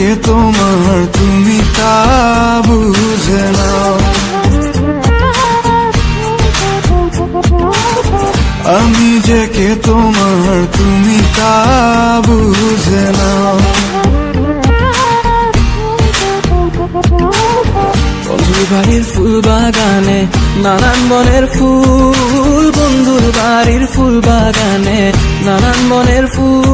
কে তোমার তুমি তা বুঝে নাও। আমি যে কে তোমার তুমি তা বুঝে নাও। বন্ধুর বাড়ির ফুল বাগানে, নানান বনের ফুল, বন্ধুর বাড়ির ফুল বাগানে, নানান বনের ফুল